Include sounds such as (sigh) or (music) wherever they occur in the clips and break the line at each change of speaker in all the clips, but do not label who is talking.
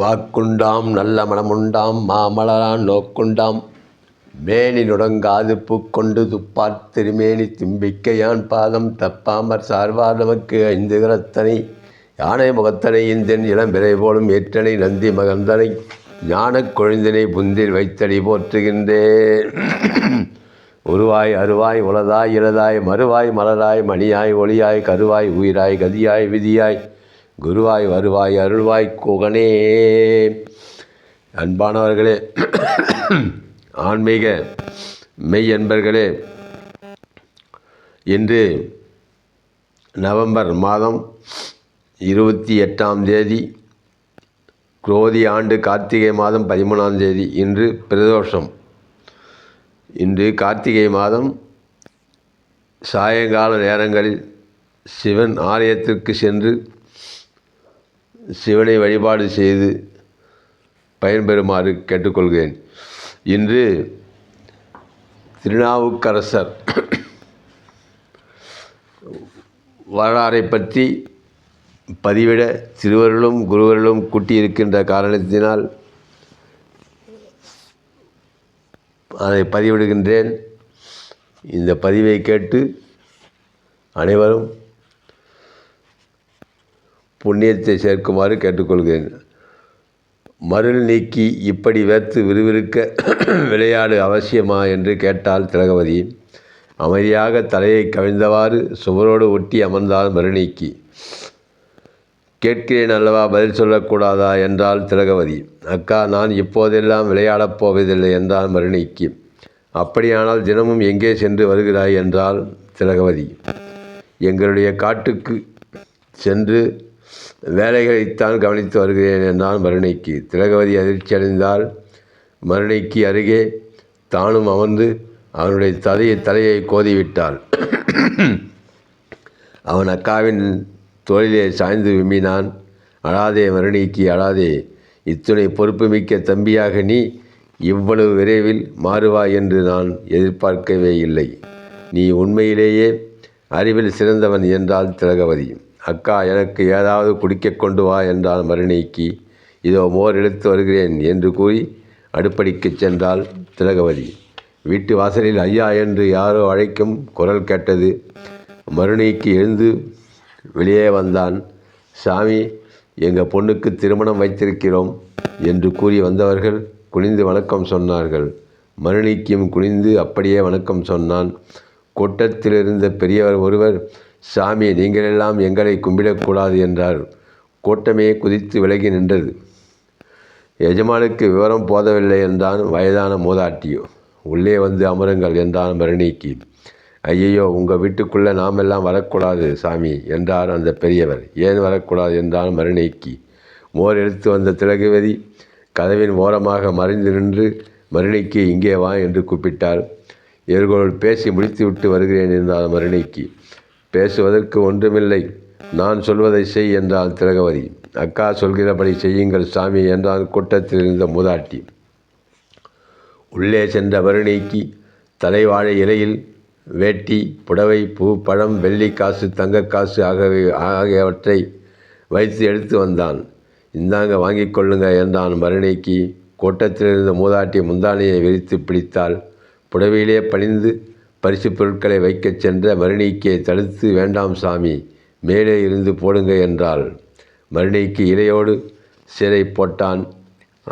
வாக்குண்டாம் நல்ல மனமுண்டாம் மாமலரான் நோக்குண்டாம் மேனி நுடங்காது பூக்கொண்டு துப்பார் திருமேனி தும்பிக்கையான் பாதம் தப்பாமற் சார்வார் நமக்கு ஐந்து கிரத்தனை யானை முகத்தனை இந்தன் விரை போலும் ஏற்றனை நந்தி மகந்தனை ஞானக் கொழுந்தினை புந்தில் வைத்தடி போற்றுகின்றேன் உருவாய் அருவாய் உலதாய் இளதாய் மறுவாய் மலராய் மணியாய் ஒளியாய் கருவாய் உயிராய் கதியாய் விதியாய் குருவாய் வருவாய் அருள்வாய் குகனே அன்பானவர்களே ஆன்மீக மெய் அன்பர்களே இன்று நவம்பர் மாதம் இருபத்தி எட்டாம் தேதி குரோதி ஆண்டு கார்த்திகை மாதம் பதிமூணாம் தேதி இன்று பிரதோஷம் இன்று கார்த்திகை மாதம் சாயங்கால நேரங்களில் சிவன் ஆலயத்திற்கு சென்று சிவனை வழிபாடு செய்து பயன்பெறுமாறு கேட்டுக்கொள்கிறேன் இன்று திருநாவுக்கரசர் வரலாறை பற்றி பதிவிட சிறுவர்களும் குருவர்களும் கூட்டியிருக்கின்ற காரணத்தினால் அதை பதிவிடுகின்றேன் இந்த பதிவை கேட்டு அனைவரும் புண்ணியத்தை சேர்க்குமாறு கேட்டுக்கொள்கிறேன் மருள் நீக்கி இப்படி வேர்த்து விறுவிறுக்க (clears throat) விளையாடு அவசியமா என்று கேட்டால் திலகவதி அமைதியாக தலையை கவிழ்ந்தவாறு சுவரோடு ஒட்டி அமர்ந்தால் மறுநீக்கி கேட்கிறேன் அல்லவா பதில் சொல்லக்கூடாதா என்றால் திலகவதி அக்கா நான் இப்போதெல்லாம் விளையாடப் போவதில்லை என்றால் மருநீக்கி அப்படியானால் தினமும் எங்கே சென்று வருகிறாய் என்றால் திலகவதி எங்களுடைய காட்டுக்கு சென்று வேலைகளைத்தான் கவனித்து வருகிறேன் என்றான் மருணைக்கு திலகவதி அதிர்ச்சியடைந்தால் மருணைக்கு அருகே தானும் அமர்ந்து அவனுடைய தலையை தலையை கோதிவிட்டாள் அவன் அக்காவின் தோழிலே சாய்ந்து விரும்பினான் அழாதே மருணிக்கு அழாதே இத்துணை பொறுப்புமிக்க தம்பியாக நீ இவ்வளவு விரைவில் மாறுவாய் என்று நான் எதிர்பார்க்கவே இல்லை நீ உண்மையிலேயே அறிவில் சிறந்தவன் என்றால் திலகவதி அக்கா எனக்கு ஏதாவது குடிக்க கொண்டு வா என்றாள் மருணிக்கு இதோ மோர் எடுத்து வருகிறேன் என்று கூறி அடுப்படிக்குச் சென்றாள் திலகவதி வீட்டு வாசலில் ஐயா என்று யாரோ அழைக்கும் குரல் கேட்டது மருணிக்கு எழுந்து வெளியே வந்தான் சாமி எங்கள் பொண்ணுக்கு திருமணம் வைத்திருக்கிறோம் என்று கூறி வந்தவர்கள் குனிந்து வணக்கம் சொன்னார்கள் மருணிக்கும் குனிந்து அப்படியே வணக்கம் சொன்னான் கூட்டத்திலிருந்த பெரியவர் ஒருவர் சாமி நீங்களெல்லாம் எங்களை கும்பிடக்கூடாது என்றார் கூட்டமே குதித்து விலகி நின்றது எஜமானுக்கு விவரம் போதவில்லை என்றான் வயதான மூதாட்டியோ உள்ளே வந்து அமருங்கள் என்றான் பரணிக்கு ஐயையோ உங்கள் வீட்டுக்குள்ளே நாமெல்லாம் வரக்கூடாது சாமி என்றார் அந்த பெரியவர் ஏன் வரக்கூடாது என்றான் மருணைக்கு மோர் எடுத்து வந்த திலகுவதி கதவின் ஓரமாக மறைந்து நின்று மருணைக்கு இங்கே வா என்று கூப்பிட்டார் இவர்களோடு பேசி முடித்துவிட்டு வருகிறேன் என்றான் மருணைக்கு பேசுவதற்கு ஒன்றுமில்லை நான் சொல்வதை செய் என்றால் திலகவதி அக்கா சொல்கிறபடி செய்யுங்கள் சாமி என்றான் கூட்டத்தில் இருந்த மூதாட்டி உள்ளே சென்ற வருணிக்கு தலைவாழை இலையில் வேட்டி புடவை பூ பழம் வெள்ளி காசு தங்கக்காசு ஆகவே ஆகியவற்றை வைத்து எடுத்து வந்தான் இந்தாங்க வாங்கிக் கொள்ளுங்க என்றான் மருணைக்கு கூட்டத்திலிருந்த மூதாட்டி முந்தானையை விரித்து பிடித்தாள் புடவையிலே பணிந்து பரிசுப் பொருட்களை வைக்கச் சென்ற மருணிக்கை தடுத்து வேண்டாம் சாமி மேலே இருந்து போடுங்க என்றாள் மருணிக்கு இலையோடு சிறை போட்டான்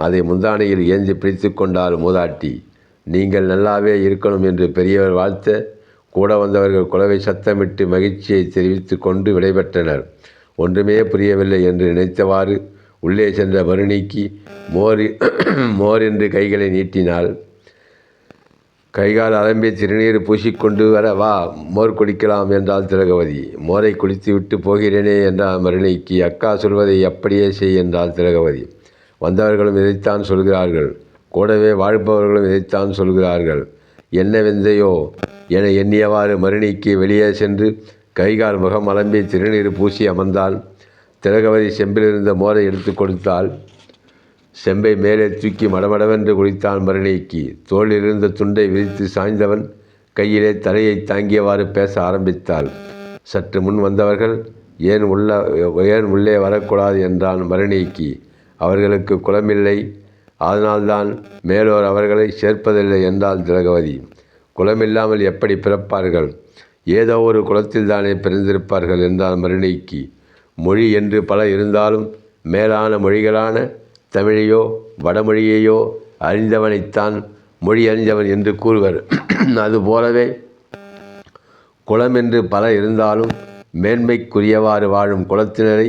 அதை முந்தானையில் ஏந்தி பிடித்து கொண்டாள் மூதாட்டி நீங்கள் நல்லாவே இருக்கணும் என்று பெரியவர் வாழ்த்த கூட வந்தவர்கள் குலவை சத்தமிட்டு மகிழ்ச்சியை தெரிவித்து கொண்டு விடைபெற்றனர் ஒன்றுமே புரியவில்லை என்று நினைத்தவாறு உள்ளே சென்ற மருணிக்கு மோரி மோர் என்று கைகளை நீட்டினாள் கைகால் அலம்பி திருநீர் பூசிக்கொண்டு வர வா மோர் குடிக்கலாம் என்றாள் திலகவதி மோரை குடித்து விட்டு போகிறேனே என்றால் மருளிக்கு அக்கா சொல்வதை அப்படியே செய் என்றாள் திலகவதி வந்தவர்களும் இதைத்தான் சொல்கிறார்கள் கூடவே வாழ்பவர்களும் இதைத்தான் சொல்கிறார்கள் என்னவெந்தையோ என எண்ணியவாறு மருணிக்கு வெளியே சென்று கைகால் முகம் அலம்பி திருநீர் பூசி அமர்ந்தால் திலகவதி செம்பிலிருந்த மோரை எடுத்து கொடுத்தால் செம்பை மேலே தூக்கி மடமடவென்று குளித்தான் மரணிக்கு தோளிலிருந்த துண்டை விரித்து சாய்ந்தவன் கையிலே தலையை தாங்கியவாறு பேச ஆரம்பித்தாள் சற்று முன் வந்தவர்கள் ஏன் உள்ள ஏன் உள்ளே வரக்கூடாது என்றான் மரணிக்கு அவர்களுக்கு குலமில்லை அதனால்தான் மேலோர் அவர்களை சேர்ப்பதில்லை என்றாள் திலகவதி குலமில்லாமல் எப்படி பிறப்பார்கள் ஏதோ ஒரு தானே பிறந்திருப்பார்கள் என்றான் மரணிக்கு மொழி என்று பல இருந்தாலும் மேலான மொழிகளான தமிழையோ வடமொழியையோ அறிந்தவனைத்தான் மொழி அறிந்தவன் என்று கூறுவர் (clears throat) அதுபோலவே குலம் என்று பல இருந்தாலும் மேன்மைக்குரியவாறு வாழும் குலத்தினரை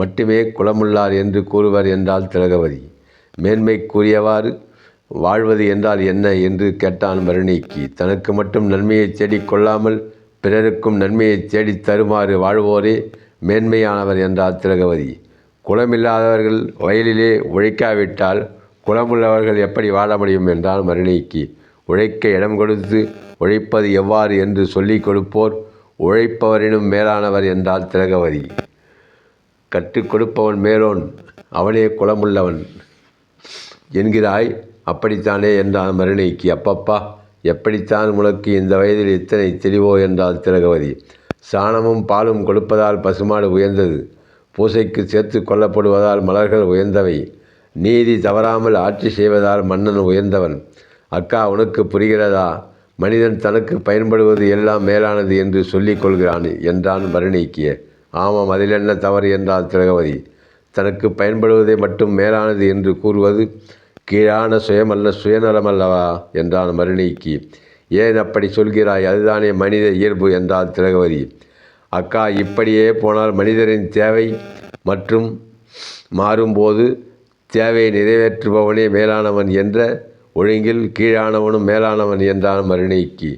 மட்டுமே குலமுள்ளார் என்று கூறுவர் என்றால் திலகவதி மேன்மைக்குரியவாறு வாழ்வது என்றால் என்ன என்று கேட்டான் வருணிக்கு தனக்கு மட்டும் நன்மையை தேடிக்கொள்ளாமல் பிறருக்கும் நன்மையை தேடித் தருமாறு வாழ்வோரே மேன்மையானவர் என்றார் திலகவதி குளமில்லாதவர்கள் வயலிலே உழைக்காவிட்டால் குளமுள்ளவர்கள் எப்படி வாழ முடியும் என்றால் மருணிக்கு உழைக்க இடம் கொடுத்து உழைப்பது எவ்வாறு என்று சொல்லிக் கொடுப்போர் உழைப்பவரினும் மேலானவர் என்றால் திலகவதி கற்றுக் கொடுப்பவன் மேலோன் அவனே குளமுள்ளவன் என்கிறாய் அப்படித்தானே என்றான் மருணிக்கு அப்பப்பா எப்படித்தான் உனக்கு இந்த வயதில் இத்தனை தெளிவோ என்றால் திலகவதி சாணமும் பாலும் கொடுப்பதால் பசுமாடு உயர்ந்தது பூசைக்கு சேர்த்துக் கொள்ளப்படுவதால் மலர்கள் உயர்ந்தவை நீதி தவறாமல் ஆட்சி செய்வதால் மன்னன் உயர்ந்தவன் அக்கா உனக்கு புரிகிறதா மனிதன் தனக்கு பயன்படுவது எல்லாம் மேலானது என்று சொல்லிக் கொள்கிறான் என்றான் வருணீக்கிய ஆமாம் அதில் என்ன தவறு என்றால் திலகவதி தனக்கு பயன்படுவதை மட்டும் மேலானது என்று கூறுவது கீழான சுயமல்ல சுயநலமல்லவா என்றான் மருணீக்கி ஏன் அப்படி சொல்கிறாய் அதுதானே மனித இயல்பு என்றால் திலகவதி அக்கா இப்படியே போனால் மனிதரின் தேவை மற்றும் மாறும்போது தேவையை நிறைவேற்றுபவனே மேலானவன் என்ற ஒழுங்கில் கீழானவனும் மேலானவன் என்றான் மருணைக்கு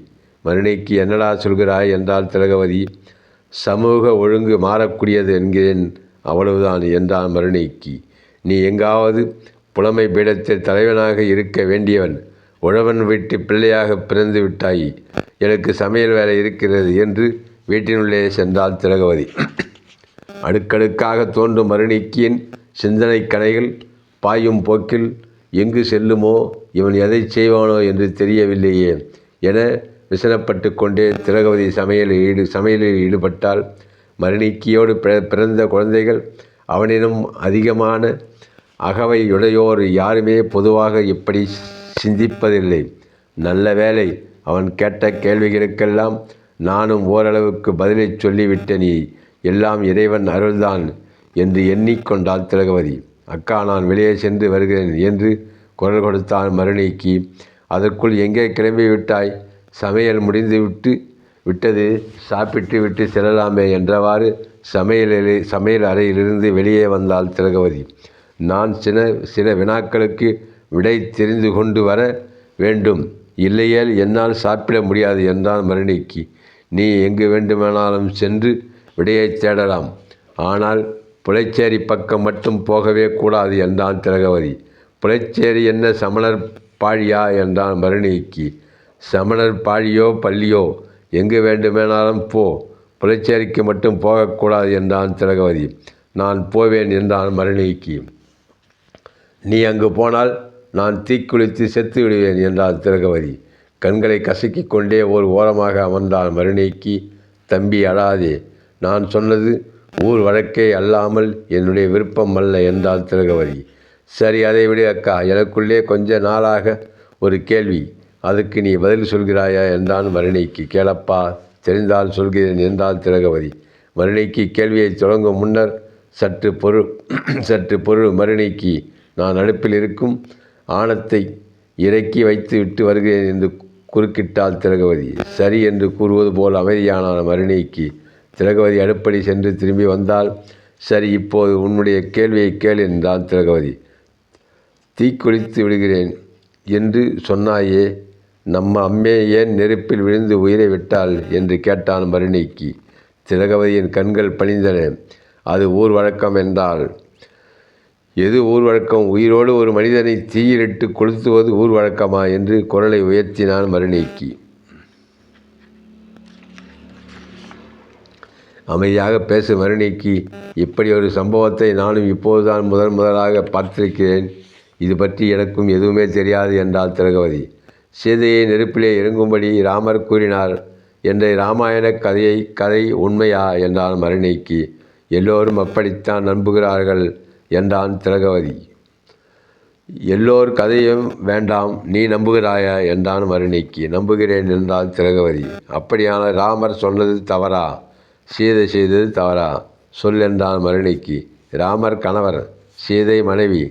மருணைக்கு என்னடா சொல்கிறாய் என்றால் திலகவதி சமூக ஒழுங்கு மாறக்கூடியது என்கிறேன் அவ்வளவுதான் என்றான் மருணைக்கு நீ எங்காவது புலமை பீடத்தில் தலைவனாக இருக்க வேண்டியவன் உழவன் வீட்டு பிள்ளையாக பிறந்து விட்டாய் எனக்கு சமையல் வேலை இருக்கிறது என்று வீட்டினுள்ளே சென்றால் திலகவதி அடுக்கடுக்காக தோன்றும் மருணிக்கியின் சிந்தனை கணைகள் பாயும் போக்கில் எங்கு செல்லுமோ இவன் எதை செய்வானோ என்று தெரியவில்லையே என விசனப்பட்டு கொண்டே திலகவதி சமையலில் ஈடு சமையலில் ஈடுபட்டால் மரணிக்கியோடு பிறந்த குழந்தைகள் அவனினும் அதிகமான அகவையுடையோர் யாருமே பொதுவாக இப்படி சிந்திப்பதில்லை நல்ல வேலை அவன் கேட்ட கேள்விகளுக்கெல்லாம் நானும் ஓரளவுக்கு பதிலைச் சொல்லிவிட்ட நீ எல்லாம் இறைவன் அருள்தான் என்று எண்ணிக்கொண்டாள் திலகவதி அக்கா நான் வெளியே சென்று வருகிறேன் என்று குரல் கொடுத்தாள் மறுநீக்கி அதற்குள் எங்கே கிளம்பி விட்டாய் சமையல் முடிந்து விட்டு விட்டது சாப்பிட்டு விட்டு செல்லலாமே என்றவாறு சமையலில் சமையல் அறையிலிருந்து வெளியே வந்தாள் திலகவதி நான் சில சில வினாக்களுக்கு விடை தெரிந்து கொண்டு வர வேண்டும் இல்லையேல் என்னால் சாப்பிட முடியாது என்றான் மருணிக்கு நீ எங்கு வேண்டுமானாலும் சென்று விடையைத் தேடலாம் ஆனால் புலைச்சேரி பக்கம் மட்டும் போகவே கூடாது என்றான் திலகவதி புலைச்சேரி என்ன சமணர் பாழியா என்றான் மருணிக்கு சமணர் பாழியோ பள்ளியோ எங்கு வேண்டுமானாலும் போ புலைச்சேரிக்கு மட்டும் போகக்கூடாது என்றான் திலகவதி நான் போவேன் என்றான் மருணிக்கு நீ அங்கு போனால் நான் தீக்குளித்து செத்து விடுவேன் என்றான் திலகவதி கண்களை கசக்கிக் கொண்டே ஓர் ஓரமாக அமர்ந்தாள் மருணைக்கு தம்பி அழாதே நான் சொன்னது ஊர் வழக்கே அல்லாமல் என்னுடைய விருப்பம் அல்ல என்றால் திலகவதி சரி அதை விட அக்கா எனக்குள்ளே கொஞ்ச நாளாக ஒரு கேள்வி அதுக்கு நீ பதில் சொல்கிறாயா என்றான் மருணைக்கு கேளப்பா தெரிந்தால் சொல்கிறேன் என்றால் திலகவதி மருணைக்கு கேள்வியை தொடங்கும் முன்னர் சற்று பொருள் (clears throat) சற்று பொருள் மருணைக்கு நான் அடுப்பில் இருக்கும் ஆணத்தை இறக்கி வைத்து விட்டு வருகிறேன் என்று குறுக்கிட்டாள் திலகவதி சரி என்று கூறுவது போல் அமைதியான மருணிக்கு திலகவதி அடுப்படி சென்று திரும்பி வந்தால் சரி இப்போது உன்னுடைய கேள்வியை கேள் என்றான் திலகவதி தீக்குளித்து விடுகிறேன் என்று சொன்னாயே நம்ம அம்மே ஏன் நெருப்பில் விழுந்து உயிரை விட்டாள் என்று கேட்டான் மருணிக்கு திலகவதியின் கண்கள் பணிந்தன அது ஊர் வழக்கம் என்றால் எது ஊர் வழக்கம் உயிரோடு ஒரு மனிதனை தீயிலிட்டு கொளுத்துவது ஊர் வழக்கமா என்று குரலை உயர்த்தினான் மறுநீக்கி அமைதியாக பேச மறுநீக்கி இப்படி ஒரு சம்பவத்தை நானும் இப்போதுதான் முதன் முதலாக பார்த்திருக்கிறேன் இது பற்றி எனக்கும் எதுவுமே தெரியாது என்றால் திலகவதி சீதையை நெருப்பிலே இறங்கும்படி ராமர் கூறினார் என்ற இராமாயண கதையை கதை உண்மையா என்றால் மறுநீக்கி எல்லோரும் அப்படித்தான் நம்புகிறார்கள் என்றான் திலகவதி எல்லோர் கதையும் வேண்டாம் நீ நம்புகிறாயா என்றான் மருணிக்கு நம்புகிறேன் என்றால் திலகவதி அப்படியான ராமர் சொன்னது தவறா சீதை செய்தது தவறா சொல் என்றான் மருணிக்கு ராமர் கணவர் சீதை மனைவி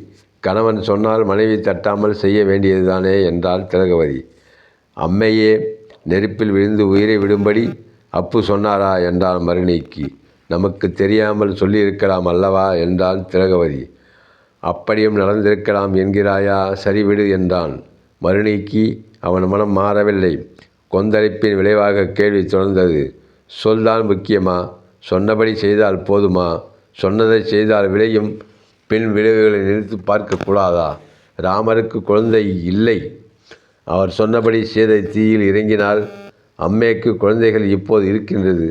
கணவன் சொன்னால் மனைவி தட்டாமல் செய்ய வேண்டியதுதானே என்றால் திலகவதி அம்மையே நெருப்பில் விழுந்து உயிரை விடும்படி அப்பு சொன்னாரா என்றான் மருணிக்கு நமக்கு தெரியாமல் சொல்லியிருக்கலாம் அல்லவா என்றான் திலகவதி அப்படியும் நடந்திருக்கலாம் என்கிறாயா சரிவிடு என்றான் மறுநீக்கி அவன் மனம் மாறவில்லை கொந்தளிப்பின் விளைவாக கேள்வி தொடர்ந்தது சொல்தான் முக்கியமா சொன்னபடி செய்தால் போதுமா சொன்னதை செய்தால் விளையும் பின் விளைவுகளை நிறுத்தி பார்க்கக்கூடாதா ராமருக்கு குழந்தை இல்லை அவர் சொன்னபடி சேதை தீயில் இறங்கினால் அம்மைக்கு குழந்தைகள் இப்போது இருக்கின்றது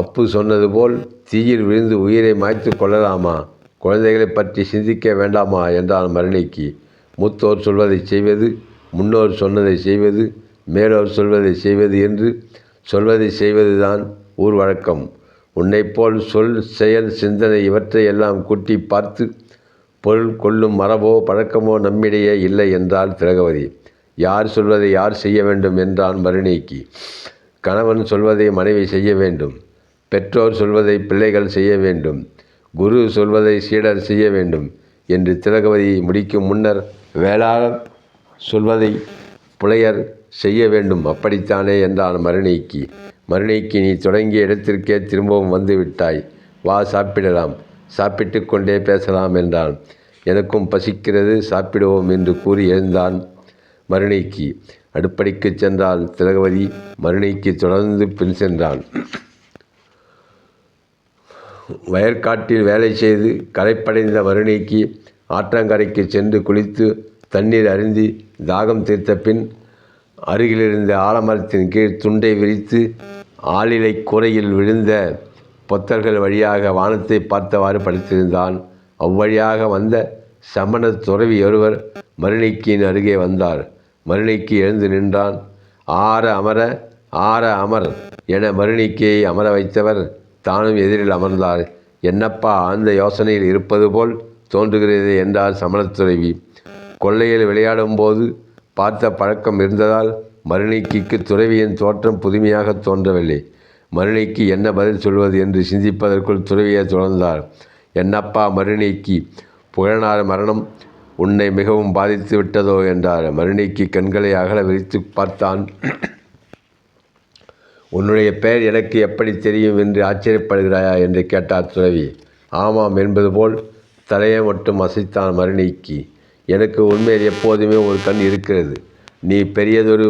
அப்பு சொன்னது போல் தீயில் விழுந்து உயிரை மாய்த்து கொள்ளலாமா குழந்தைகளை பற்றி சிந்திக்க வேண்டாமா என்றான் மரணிக்கு மூத்தோர் சொல்வதை செய்வது முன்னோர் சொன்னதை செய்வது மேலோர் சொல்வதை செய்வது என்று சொல்வதை செய்வது தான் ஊர் வழக்கம் போல் சொல் செயல் சிந்தனை இவற்றை எல்லாம் கூட்டி பார்த்து பொருள் கொள்ளும் மரபோ பழக்கமோ நம்மிடையே இல்லை என்றால் திலகவதி யார் சொல்வதை யார் செய்ய வேண்டும் என்றான் மருணிக்கு கணவன் சொல்வதை மனைவி செய்ய வேண்டும் பெற்றோர் சொல்வதை பிள்ளைகள் செய்ய வேண்டும் குரு சொல்வதை சீடர் செய்ய வேண்டும் என்று திலகவதி முடிக்கும் முன்னர் வேளாளர் சொல்வதை புலையர் செய்ய வேண்டும் அப்படித்தானே என்றான் மருணைக்கு மருணைக்கு நீ தொடங்கிய இடத்திற்கே திரும்பவும் வந்து விட்டாய் வா சாப்பிடலாம் சாப்பிட்டு கொண்டே பேசலாம் என்றான் எனக்கும் பசிக்கிறது சாப்பிடுவோம் என்று கூறி எழுந்தான் மருணைக்கு அடுப்படிக்கு சென்றால் திலகவதி மருணைக்கு தொடர்ந்து பின் சென்றான் வயற்காட்டில் வேலை செய்து களைப்படைந்த வருணிக்கு ஆற்றங்கரைக்கு சென்று குளித்து தண்ணீர் அருந்தி தாகம் தீர்த்த பின் அருகிலிருந்த ஆலமரத்தின் கீழ் துண்டை விரித்து ஆளிலை கூரையில் விழுந்த பொத்தர்கள் வழியாக வானத்தை பார்த்தவாறு படித்திருந்தான் அவ்வழியாக வந்த சமண துறவி ஒருவர் மருணிக்கியின் அருகே வந்தார் மருணிக்கு எழுந்து நின்றான் ஆற அமர ஆற அமர் என மருணிக்கியை அமர வைத்தவர் தானும் எதிரில் அமர்ந்தார் என்னப்பா ஆழ்ந்த யோசனையில் இருப்பது போல் தோன்றுகிறது என்றார் சமணத்துறைவி கொள்ளையில் விளையாடும் போது பார்த்த பழக்கம் இருந்ததால் மருணிக்கிக்கு துறவியின் தோற்றம் புதுமையாக தோன்றவில்லை மருணிக்கு என்ன பதில் சொல்வது என்று சிந்திப்பதற்குள் துறவியை தொடர்ந்தார் என்னப்பா மருணிக்கு புகழனார் மரணம் உன்னை மிகவும் பாதித்து விட்டதோ என்றார் மருணிக்கு கண்களை அகல விரித்து பார்த்தான் உன்னுடைய பெயர் எனக்கு எப்படி தெரியும் என்று ஆச்சரியப்படுகிறாயா என்று கேட்டார் துறவி ஆமாம் என்பது போல் தலையை மட்டும் அசைத்தான் மறுநீக்கி எனக்கு உண்மையில் எப்போதுமே ஒரு கண் இருக்கிறது நீ பெரியதொரு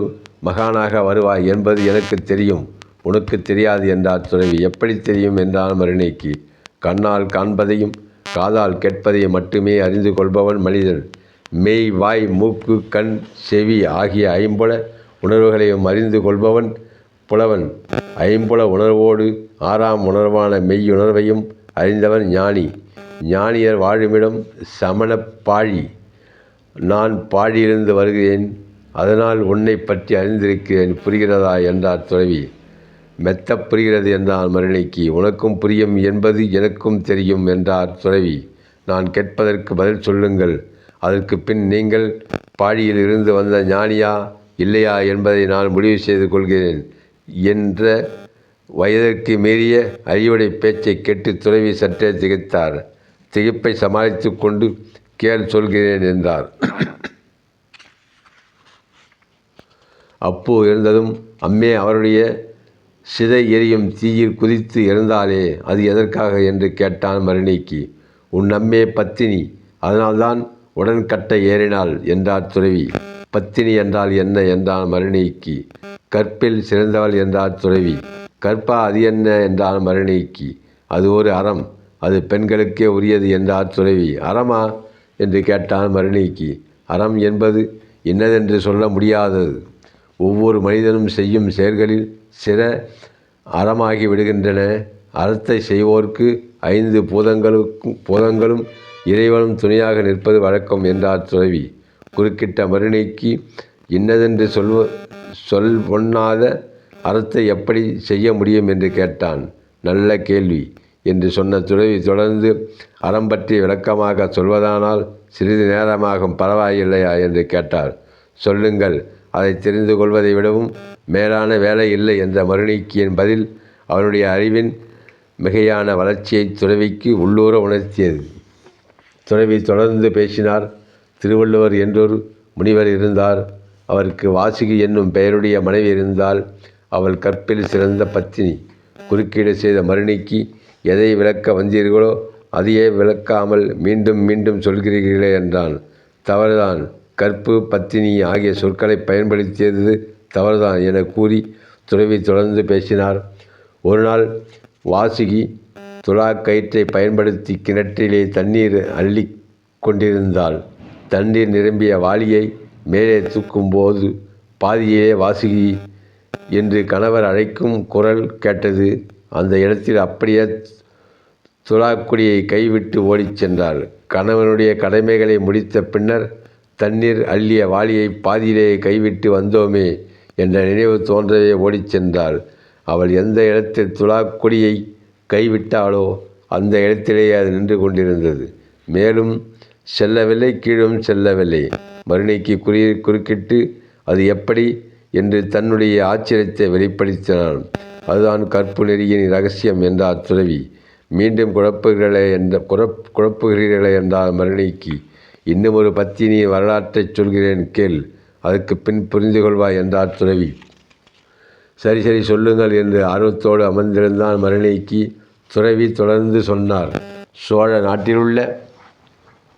மகானாக வருவாய் என்பது எனக்கு தெரியும் உனக்கு தெரியாது என்றார் துறவி எப்படி தெரியும் என்றான் மறுநீக்கி கண்ணால் காண்பதையும் காதால் கேட்பதையும் மட்டுமே அறிந்து கொள்பவன் மனிதன் மெய் வாய் மூக்கு கண் செவி ஆகிய ஐம்பல உணர்வுகளையும் அறிந்து கொள்பவன் புலவன் ஐம்புல உணர்வோடு ஆறாம் உணர்வான மெய்யுணர்வையும் அறிந்தவன் ஞானி ஞானியர் வாழுமிடம் சமணப் பாழி நான் பாழியிலிருந்து வருகிறேன் அதனால் உன்னை பற்றி அறிந்திருக்கிறேன் புரிகிறதா என்றார் துறவி மெத்த புரிகிறது என்றான் மருணைக்கு உனக்கும் புரியும் என்பது எனக்கும் தெரியும் என்றார் துறவி நான் கேட்பதற்கு பதில் சொல்லுங்கள் அதற்கு பின் நீங்கள் பாழியில் இருந்து வந்த ஞானியா இல்லையா என்பதை நான் முடிவு செய்து கொள்கிறேன் என்ற வயதிற்கு மீறிய அறிவுடை பேச்சைக் கேட்டு துறவி சற்றே திகைத்தார் திகைப்பை சமாளித்து கொண்டு கேள் சொல்கிறேன் என்றார் அப்போ இருந்ததும் அம்மே அவருடைய சிதை எரியும் தீயில் குதித்து இருந்தாலே அது எதற்காக என்று கேட்டான் மருணிக்கு உன் அம்மே பத்தினி அதனால்தான் உடன்கட்டை ஏறினாள் என்றார் துறவி பத்தினி என்றால் என்ன என்றான் மருணிக்கு கற்பில் சிறந்தவள் என்றார் துறவி கற்பா அது என்ன என்றார் மரணிக்கு அது ஒரு அறம் அது பெண்களுக்கே உரியது என்றார் துறவி அறமா என்று கேட்டான் மருணிக்கு அறம் என்பது என்னதென்று சொல்ல முடியாதது ஒவ்வொரு மனிதனும் செய்யும் செயல்களில் சில அறமாகி விடுகின்றன அறத்தை செய்வோர்க்கு ஐந்து பூதங்களுக்கும் பூதங்களும் இறைவனும் துணையாக நிற்பது வழக்கம் என்றார் துறவி குறுக்கிட்ட மருணிக்கு இன்னதென்று சொல்வ சொல் பொன்னாத அறத்தை எப்படி செய்ய முடியும் என்று கேட்டான் நல்ல கேள்வி என்று சொன்ன துறவி தொடர்ந்து அறம் பற்றி விளக்கமாக சொல்வதானால் சிறிது நேரமாகும் பரவாயில்லையா என்று கேட்டார் சொல்லுங்கள் அதை தெரிந்து கொள்வதை விடவும் மேலான வேலை இல்லை என்ற மறுநீக்கியின் பதில் அவனுடைய அறிவின் மிகையான வளர்ச்சியை துறவிக்கு உள்ளூர உணர்த்தியது துறவி தொடர்ந்து பேசினார் திருவள்ளுவர் என்றொரு முனிவர் இருந்தார் அவருக்கு வாசுகி என்னும் பெயருடைய மனைவி இருந்தால் அவள் கற்பில் சிறந்த பத்தினி குறுக்கீடு செய்த மருணிக்கு எதை விளக்க வந்தீர்களோ அதையே விளக்காமல் மீண்டும் மீண்டும் சொல்கிறீர்களே என்றான் தவறுதான் கற்பு பத்தினி ஆகிய சொற்களை பயன்படுத்தியது தவறுதான் என கூறி துறவி தொடர்ந்து பேசினார் ஒரு நாள் வாசுகி துலா கயிற்றை பயன்படுத்தி கிணற்றிலே தண்ணீர் அள்ளி கொண்டிருந்தாள் தண்ணீர் நிரம்பிய வாளியை மேலே தூக்கும்போது பாதியே வாசுகி என்று கணவர் அழைக்கும் குரல் கேட்டது அந்த இடத்தில் அப்படியே துலாக்குடியை கைவிட்டு ஓடிச் சென்றார் கணவனுடைய கடமைகளை முடித்த பின்னர் தண்ணீர் அள்ளிய வாளியை பாதியிலேயே கைவிட்டு வந்தோமே என்ற நினைவு தோன்றவே ஓடிச் சென்றாள் அவள் எந்த இடத்தில் துலாக்குடியை கைவிட்டாளோ அந்த இடத்திலேயே அது நின்று கொண்டிருந்தது மேலும் செல்லவில்லை கீழும் செல்லவில்லை மருணைக்கு குறி குறுக்கிட்டு அது எப்படி என்று தன்னுடைய ஆச்சரியத்தை வெளிப்படுத்தினான் அதுதான் கற்பு நெறியின் ரகசியம் என்றார் துறவி மீண்டும் குழப்புகிறே என்ற குழப் குழப்புகிறீர்களே என்றார் மருணைக்கு இன்னும் ஒரு பத்தினி வரலாற்றை சொல்கிறேன் கேள் அதுக்கு பின் புரிந்து கொள்வாய் என்றார் துறவி சரி சரி சொல்லுங்கள் என்று ஆர்வத்தோடு அமர்ந்திருந்தான் மருணைக்கு துறவி தொடர்ந்து சொன்னார் சோழ நாட்டிலுள்ள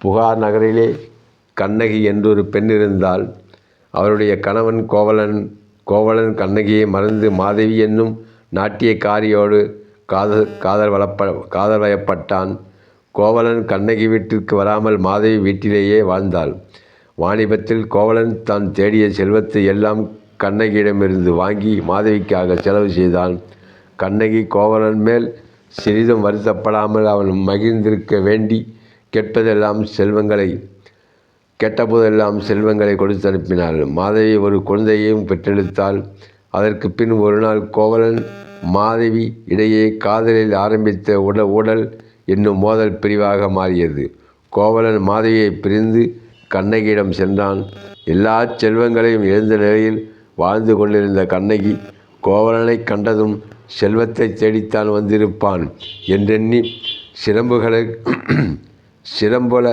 புகார் நகரிலே கண்ணகி என்றொரு பெண் இருந்தால் அவருடைய கணவன் கோவலன் கோவலன் கண்ணகியை மறந்து மாதவி என்னும் நாட்டியக்காரியோடு காதல் காதல் வளப்ப காதல் வயப்பட்டான் கோவலன் கண்ணகி வீட்டிற்கு வராமல் மாதவி வீட்டிலேயே வாழ்ந்தாள் வாணிபத்தில் கோவலன் தான் தேடிய செல்வத்தை எல்லாம் கண்ணகியிடமிருந்து வாங்கி மாதவிக்காக செலவு செய்தான் கண்ணகி கோவலன் மேல் சிறிதும் வருத்தப்படாமல் அவன் மகிழ்ந்திருக்க வேண்டி கேட்பதெல்லாம் செல்வங்களை கெட்டபோதெல்லாம் செல்வங்களை கொடுத்து அனுப்பினாள் மாதவி ஒரு குழந்தையையும் பெற்றெடுத்தாள் அதற்கு பின் ஒரு நாள் கோவலன் மாதவி இடையே காதலில் ஆரம்பித்த உடல் உடல் என்னும் மோதல் பிரிவாக மாறியது கோவலன் மாதவியை பிரிந்து கண்ணகியிடம் சென்றான் எல்லா செல்வங்களையும் இழந்த நிலையில் வாழ்ந்து கொண்டிருந்த கண்ணகி கோவலனை கண்டதும் செல்வத்தை தேடித்தான் வந்திருப்பான் என்றெண்ணி சிரம்புகளை சிரம்பல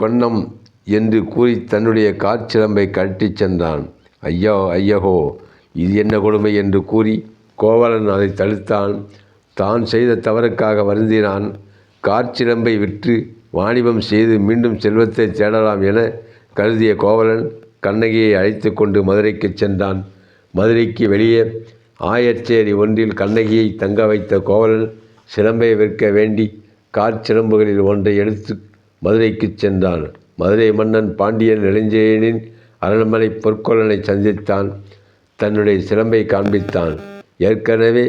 கொன்னம் என்று கூறி தன்னுடைய காற்சிலம்பை கட்டிச் சென்றான் ஐயோ ஐயகோ இது என்ன கொடுமை என்று கூறி கோவலன் அதை தடுத்தான் தான் செய்த தவறுக்காக வருந்தினான் காற்சிலம்பை விற்று வாணிபம் செய்து மீண்டும் செல்வத்தை தேடலாம் என கருதிய கோவலன் கண்ணகியை அழைத்து கொண்டு மதுரைக்கு சென்றான் மதுரைக்கு வெளியே ஆயச்சேரி ஒன்றில் கண்ணகியை தங்க வைத்த கோவலன் சிலம்பை விற்க வேண்டி காற்சிலம்புகளில் ஒன்றை எடுத்து மதுரைக்குச் சென்றான் மதுரை மன்னன் பாண்டியன் இளஞ்செழியனின் அரண்மனை பொற்கொள்ளனை சந்தித்தான் தன்னுடைய சிலம்பை காண்பித்தான் ஏற்கனவே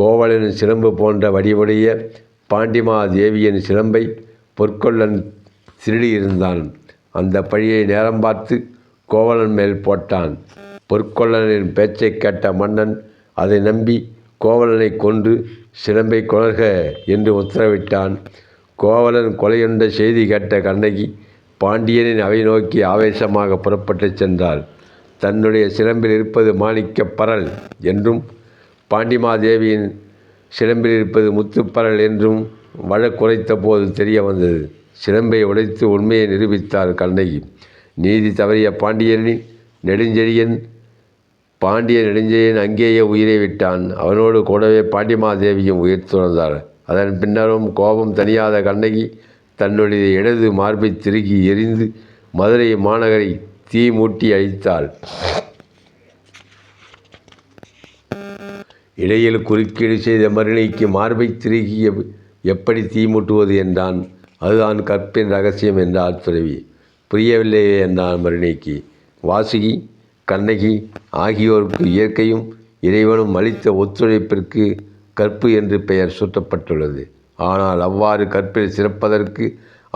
கோவலனின் சிலம்பு போன்ற வடிவுடைய பாண்டிமாதேவியின் சிலம்பை பொற்கொள்ளன் திருடியிருந்தான் அந்த பழியை நேரம் பார்த்து கோவலன் மேல் போட்டான் பொற்கொள்ளனின் பேச்சை கேட்ட மன்னன் அதை நம்பி கோவலனை கொன்று சிலம்பை கொணர்க என்று உத்தரவிட்டான் கோவலன் கொலையுண்ட செய்தி கேட்ட கண்ணகி பாண்டியனின் அவை நோக்கி ஆவேசமாக புறப்பட்டு சென்றாள் தன்னுடைய சிலம்பில் இருப்பது மாணிக்க பரல் என்றும் பாண்டிமாதேவியின் சிலம்பில் இருப்பது முத்துப்பரல் என்றும் வழக்குரைத்த போது தெரிய வந்தது சிலம்பை உடைத்து உண்மையை நிரூபித்தார் கண்ணகி நீதி தவறிய பாண்டியனின் நெடுஞ்செழியன் பாண்டிய நெடுஞ்செழியன் அங்கேயே உயிரை விட்டான் அவனோடு கூடவே பாண்டிமாதேவியும் உயிர் துறந்தாள் அதன் பின்னரும் கோபம் தணியாத கண்ணகி தன்னுடைய இடது மார்பை திருகி எரிந்து மதுரை மாநகரை தீ மூட்டி அழித்தாள் இடையில் குறுக்கீடு செய்த மருணைக்கு மார்பை திருக்கி எப்படி தீ மூட்டுவது என்றான் அதுதான் கற்பின் ரகசியம் என்றார் துறவி புரியவில்லையே என்றான் மருணைக்கு வாசுகி கண்ணகி ஆகியோருக்கு இயற்கையும் இறைவனும் அளித்த ஒத்துழைப்பிற்கு கற்பு என்று பெயர் சூட்டப்பட்டுள்ளது ஆனால் அவ்வாறு கற்பில் சிறப்பதற்கு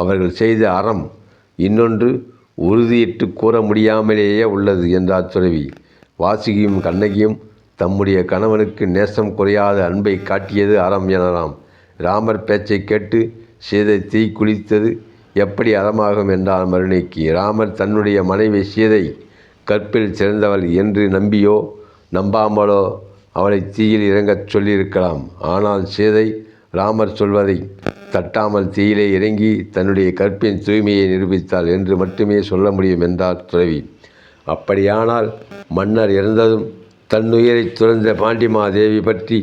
அவர்கள் செய்த அறம் இன்னொன்று உறுதியிட்டு கூற முடியாமலேயே உள்ளது என்றார் துறவி வாசுகியும் கண்ணகியும் தம்முடைய கணவனுக்கு நேசம் குறையாத அன்பை காட்டியது அறம் எனலாம் ராமர் பேச்சை கேட்டு சீதை தீ குளித்தது எப்படி அறமாகும் என்றார் மருணைக்கு ராமர் தன்னுடைய மனைவி சீதை கற்பில் சிறந்தவள் என்று நம்பியோ நம்பாமலோ அவளை தீயில் இறங்கச் சொல்லியிருக்கலாம் ஆனால் சீதை ராமர் சொல்வதை தட்டாமல் தீயிலே இறங்கி தன்னுடைய கற்பின் தூய்மையை நிரூபித்தாள் என்று மட்டுமே சொல்ல முடியும் என்றார் துறவி அப்படியானால் மன்னர் இறந்ததும் தன்னுயிரை துறந்த பாண்டிமாதேவி பற்றி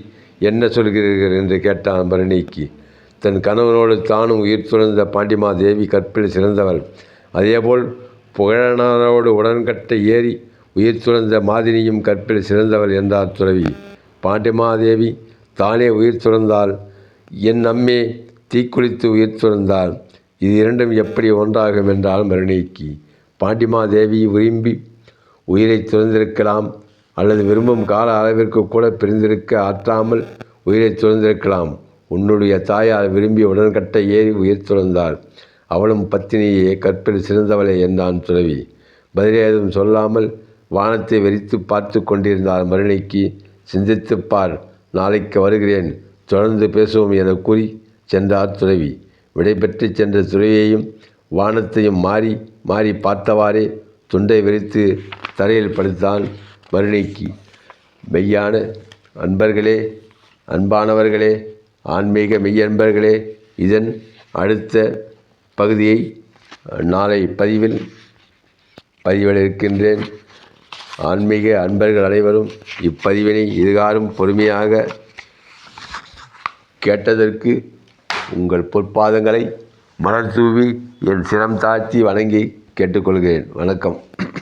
என்ன சொல்கிறீர்கள் என்று கேட்டான் பரணிக்கு தன் கணவனோடு தானும் உயிர் துறந்த பாண்டிமாதேவி கற்பில் சிறந்தவள் அதேபோல் புகழனாரோடு உடன்கட்டை ஏறி உயிர் துறந்த மாதினியும் கற்பில் சிறந்தவள் என்றார் துறவி பாண்டிமாதேவி தானே உயிர் துறந்தால் என் அம்மே தீக்குளித்து உயிர் துறந்தால் இது இரண்டும் எப்படி ஒன்றாகும் என்றால் மருணிக்கு பாண்டிமாதேவி விரும்பி உயிரை துறந்திருக்கலாம் அல்லது விரும்பும் கால அளவிற்கு கூட பிரிந்திருக்க ஆற்றாமல் உயிரை துறந்திருக்கலாம் உன்னுடைய தாயார் விரும்பி உடன்கட்டை ஏறி உயிர் துறந்தாள் அவளும் பத்தினியே கற்பில் சிறந்தவளே என்றான் துறவி பதிலேதும் சொல்லாமல் வானத்தை வெறித்து பார்த்து கொண்டிருந்தார் மருணைக்கு சிந்தித்துப் பார் நாளைக்கு வருகிறேன் தொடர்ந்து பேசுவோம் என கூறி சென்றார் துறவி விடைபெற்று சென்ற துறவியையும் வானத்தையும் மாறி மாறி பார்த்தவாறே துண்டை விரித்து தரையில் படுத்தான் மருணைக்கு மெய்யான அன்பர்களே அன்பானவர்களே ஆன்மீக மெய்யன்பர்களே இதன் அடுத்த பகுதியை நாளை பதிவில் பதிவிட இருக்கின்றேன் ஆன்மீக அன்பர்கள் அனைவரும் இப்பதிவினை இதுகாரும் பொறுமையாக கேட்டதற்கு உங்கள் பொற்பாதங்களை மலர் தூவி என் சிரம் தாழ்த்தி வணங்கி கேட்டுக்கொள்கிறேன் வணக்கம்